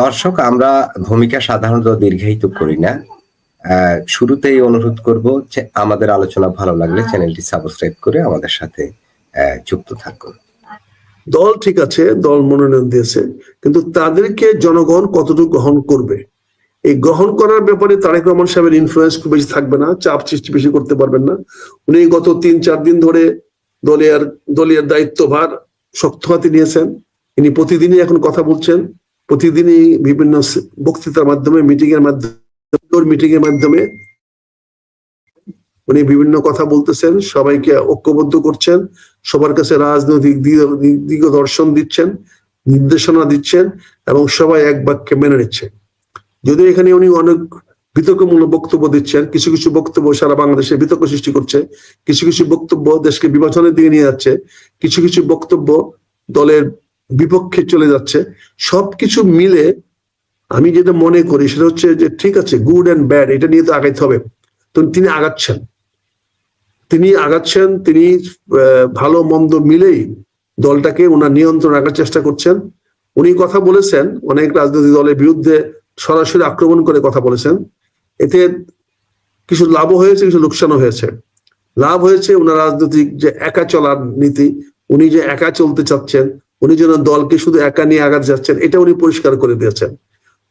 দর্শক, আমরা ভূমিকা সাধারণত দীর্ঘায়িত করি না। শুরুতেই অনুরোধ করব যে আমাদের আলোচনা ভালো লাগলে চ্যানেলটি সাবস্ক্রাইব করে আমাদের সাথে যুক্ত থাকুন। দল ঠিক আছে, দল মনোনয়ন দিয়েছে, কিন্তু তাদেরকে জনগণ কতটুকু গ্রহণ করবে? এই গ্রহণ করার ব্যাপারে তারেক রহমান সাহেবের ইনফ্লুয়েন্স খুব বেশি থাকবে না, চাপ সৃষ্টি বেশি করতে পারবেন না। উনি গত তিন, চার দিন ধরে দলের দলীয় দায়িত্বভার শক্ত হাতে নিয়েছেন। ইনি প্রতিদিনই এখন কথা বলছেন। প্রতিদিনই বিভিন্ন বক্তৃতার মাধ্যমে মিটিং এর মাধ্যমে মিটিং এর মাধ্যমে উনি বিভিন্ন কথা বলতেছেন, সবাইকে ঐক্যবদ্ধ করছেন, সবার কাছে রাজনৈতিক দিগ- দিগদর্শন দিচ্ছেন, নির্দেশনা দিচ্ছেন এবং সবাই এক বাক্যে মেনে নিচ্ছে। যদিও এখানে উনি অনেক বিতর্কমূলক বক্তব্য দিচ্ছেন, কিছু কিছু বক্তব্য সারা বাংলাদেশে বিতর্ক সৃষ্টি করছে, কিছু কিছু বক্তব্য দেশকে বিভাজনের দিকে নিয়ে যাচ্ছে, কিছু কিছু বক্তব্য দলের বিপক্ষে চলে যাচ্ছে। সবকিছু মিলে আমি যেটা মনে করি সেটা হচ্ছে যে ঠিক আছে গুড অ্যান্ড ব্যাড এটা নিয়ে তো আগাইতে হবে। তো তিনি আগাচ্ছেন। তিনি আগাচ্ছেন, তিনি ভালো মন্দ মিলেই দলটাকে ওনার নিয়ন্ত্রণ রাখার চেষ্টা করছেন। উনি কথা বলেছেন, অনেক রাজনৈতিক দলের বিরুদ্ধে সরাসরি আক্রমণ করে কথা বলেছেন। এতে কিছু লাভও হয়েছে, কিছু লোকসানও হয়েছে। লাভ হয়েছে, ওনার রাজনৈতিক যে একা চলার নীতি, উনি যে একা চলতে চাচ্ছেন উনি যেন দলকে শুধু একা নিয়ে আগাতে যাচ্ছেন, এটা উনি পরিষ্কার করে দিয়েছেন।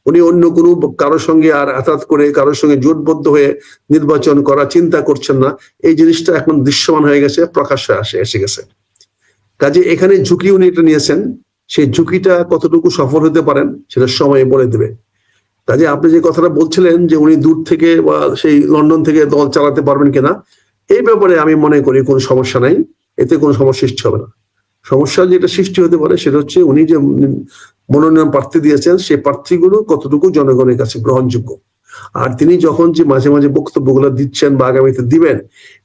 উনি অন্য কোনো কারোর সঙ্গে আর আঘাত করে, কারোর সঙ্গে জোটবদ্ধ হয়ে নির্বাচন করা চিন্তা করছেন না। এই জিনিসটা এখন দৃশ্যমান হয়ে গেছে, প্রকাশ্যে আসে, এসে গেছে। কাজে এখানে ঝুঁকি উনি এটা নিয়েছেন, সেই ঝুঁকিটা কতটুকু সফল হতে পারেন সেটা সময় বলে দেবে। কাজে আপনি যে কথাটা বলছিলেন যে উনি দূর থেকে বা সেই লন্ডন থেকে দল চালাতে পারবেন কিনা, এই ব্যাপারে আমি মনে করি কোনো সমস্যা নাই, এতে কোনো সমস্যা সৃষ্টি হবে না। সমস্যা যেটা সৃষ্টি হতে পারে সেটা হচ্ছে উনি যে মনোনয়ন প্রার্থী দিয়েছেন সেই প্রার্থীগুলো কতটুকু জনগণের কাছে গ্রহণযোগ্য? আর তিনি যখন যে মাঝে মাঝে বক্তব্যগুলো দিচ্ছেন বা আগামীতে দিবেন,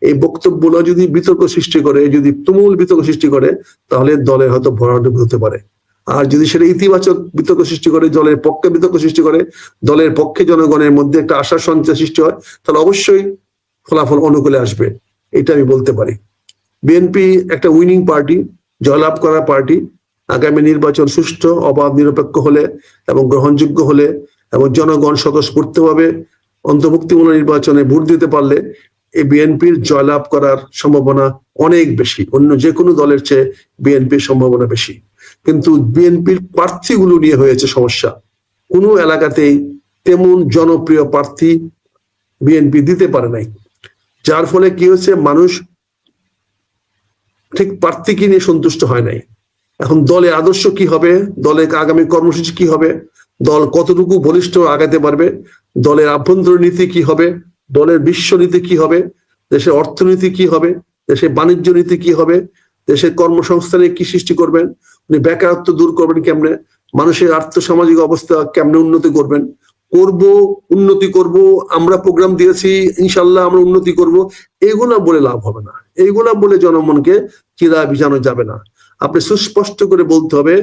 এই বক্তব্যগুলো যদি বিতর্ক সৃষ্টি করে, যদি তুমুল বিতর্ক সৃষ্টি করে, তাহলে দলের হয়তো ভরাডুবি হতে পারে। আর যদি সেটা ইতিবাচক বিতর্ক সৃষ্টি করে, দলের পক্ষে বিতর্ক সৃষ্টি করে, দলের পক্ষে জনগণের মধ্যে একটা আশার সঞ্চার সৃষ্টি হয়, তাহলে অবশ্যই ফলাফল অনুকূলে আসবে। এটা আমি বলতে পারি। বিএনপি একটা উইনিং পার্টি জয়লাভ করা পার্টি আগামী নির্বাচন সুষ্ঠু, অবাধ, নিরপেক্ষ হলে এবং গ্রহণযোগ্য হলে এবং জনগণ স্বতঃস্ফূর্তভাবে অন্তর্ভুক্তিমূলক নির্বাচনে ভোট দিতে পারলে এই বিএনপির জয়লাভ করার সম্ভাবনা অনেক বেশি। অন্য যে কোনো দলের চেয়ে বিএনপির সম্ভাবনা বেশি। কিন্তু বিএনপির প্রার্থীগুলো নিয়ে হয়েছে সমস্যা। কোনো এলাকাতেই তেমন জনপ্রিয় প্রার্থী বিএনপি দিতে পারে নাই। যার ফলে কি হচ্ছে মানুষ ঠিক প্রার্থীকে নিয়ে সন্তুষ্ট হয় নাই। এখন দলের আদর্শ কি হবে? দলের আগামী কর্মসূচি কি হবে? দল কতটুকু বলিষ্ঠ আগাতে পারবে? দলের আভ্যন্তরীণ নীতি কি হবে? দলের বিশ্ব নীতি কি হবে? দেশের অর্থনীতি কি হবে? দেশের বাণিজ্য নীতি কি হবে? দেশের কর্মসংস্থানে কি সৃষ্টি করবেন? উনি বেকারত্ব দূর করবেন কেমনে? মানুষের আর্থসামাজিক অবস্থা কেমনে উন্নতি করবেন? করব, উন্নতি করব, আমরা প্রোগ্রাম দিয়েছি, ইনশাল্লাহ আমরা উন্নতি করব এইগুলা বলে লাভ হবে না। এইগুলা বলে জনমনকে চিরা ভিজানো যাবে না। আপনি সুস্পষ্ট করে বলতে হবে,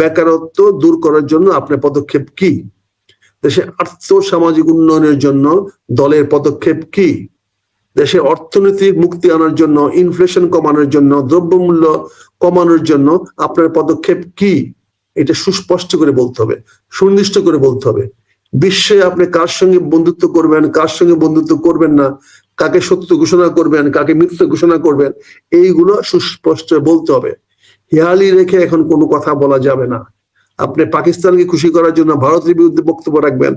বেকারত্ব দূর করার জন্য আপনার পদক্ষেপ কি? দেশে আর্থ সামাজিক উন্নয়নের জন্য দলের পদক্ষেপ কি? দেশে অর্থনৈতিক মুক্তি আনার জন্য ইনফ্লেশন কমানোর জন্য, দ্রব্যমূল্য কমানোর জন্য আপনার পদক্ষেপ কি? এটা সুস্পষ্ট করে বলতে হবে, সুনির্দিষ্ট করে বলতে হবে। বিশ্বে আপনি কার সঙ্গে বন্ধুত্ব করবেন, কার সঙ্গে বন্ধুত্ব করবেন না কাকে সত্য ঘোষণা করবেন, কাকে মৃত্যু ঘোষণা করবেন, এইগুলো সুস্পষ্ট বলতে হবে। হেয়ালি রেখে এখন কোনো কথা বলা যাবে না। আপনি পাকিস্তানকে খুশি করার জন্য ভারতের বিরুদ্ধে বক্তব্য রাখবেন,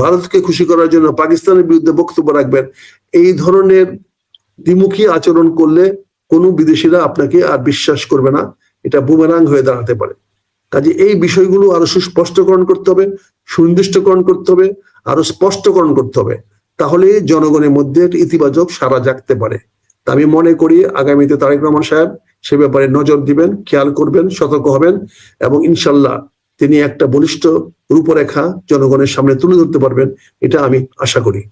ভারতকে খুশি করার জন্য পাকিস্তানের বিরুদ্ধে বক্তব্য রাখবেন। এই ধরনের দ্বিমুখী আচরণ করলে কোনো বিদেশিরা আপনাকে আর বিশ্বাস করবে না, এটা বুমেরাং হয়ে দাঁড়াতে পারে। কাজে এই বিষয়গুলো আরও সুস্পষ্টকরণ করতে হবে, সুনির্দিষ্টকরণ করতে হবে, আরও স্পষ্টকরণ করতে হবে। তাহলে জনগণের মধ্যে ইতিবাচক সারা জাগতে পারে। আমি মনে করি আগামীতে তারেক রহমান সাহেব সে ব্যাপারে নজর দিবেন, খেয়াল করবেন, সতর্ক হবেন এবং ইনশাল্লাহ তিনি একটা বলিষ্ঠ রূপরেখা জনগণের সামনে তুলে ধরতে পারবেন, এটা আমি আশা করি।